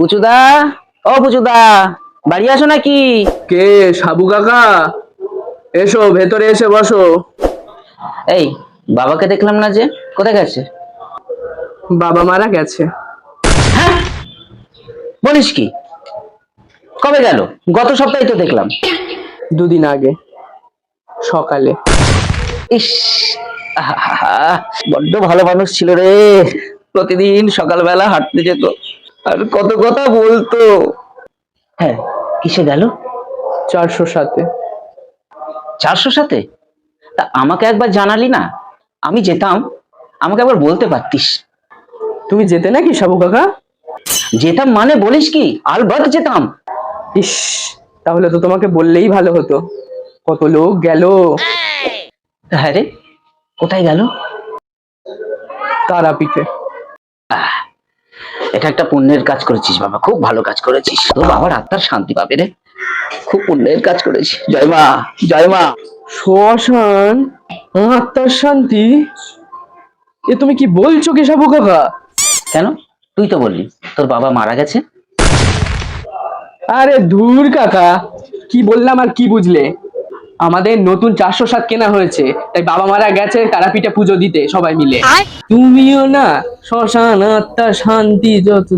পুচুদা ও পুচুদা বাড়ি আসো নাকি? কে সাবু কাকা? এসো ভেতরে এসে বসো। এই বাবাকে দেখলাম না যে কোথায় গেছে? বাবা মারা গেছে। হ্যাঁ? বলিস কি? কবে গেল? গত সপ্তাহে তো দেখলাম। দুদিন আগে সকালে। ইস আহা, বড্ড ভালো মানুষ ছিল রে। প্রতিদিন সকালবেলা হাঁটতে যেত। আর কত কথা বলতো? হ্যাঁ কিসে গেল? চারশো সাথে। চারশো সাথে? তা আমাকে একবার জানালি না? আমি যেতাম আমাকে একবার বলতে পারতিস। তুমি যেতে নাকি সাবু কাকা? যেতাম মানে বলিস কি? আলবাত যেতাম। ইস তাহলে তো তোমাকে বললেই ভালো হতো। কত লোক গেল। হ্যাঁ রে কোথায় গেল? তারাপীঠে। এটা একটা পুণ্যের কাজ করেছিস বাবা খুব ভালো কাজ করেছিস। তো বাবার আত্মার শান্তি পাবে রে। খুব পুণ্যের কাজ করেছিস। জয় মা জয় মা। শ্মশান আত্মার শান্তি? এ তুমি কি বলছো কি সাবু কাকা? কেন? তুই তো বললি তোর বাবা মারা গেছে। আরে ধুর কাকা কি বললাম আর কি বুঝলে? আমাদের নতুন চারশো সাত কেনা হয়েছে তাই বাবা মারা গেছে তারাপীঠে পুজো দিতে সবাই মিলে তুমিও না শ্মশান আত্মা শান্তি যত।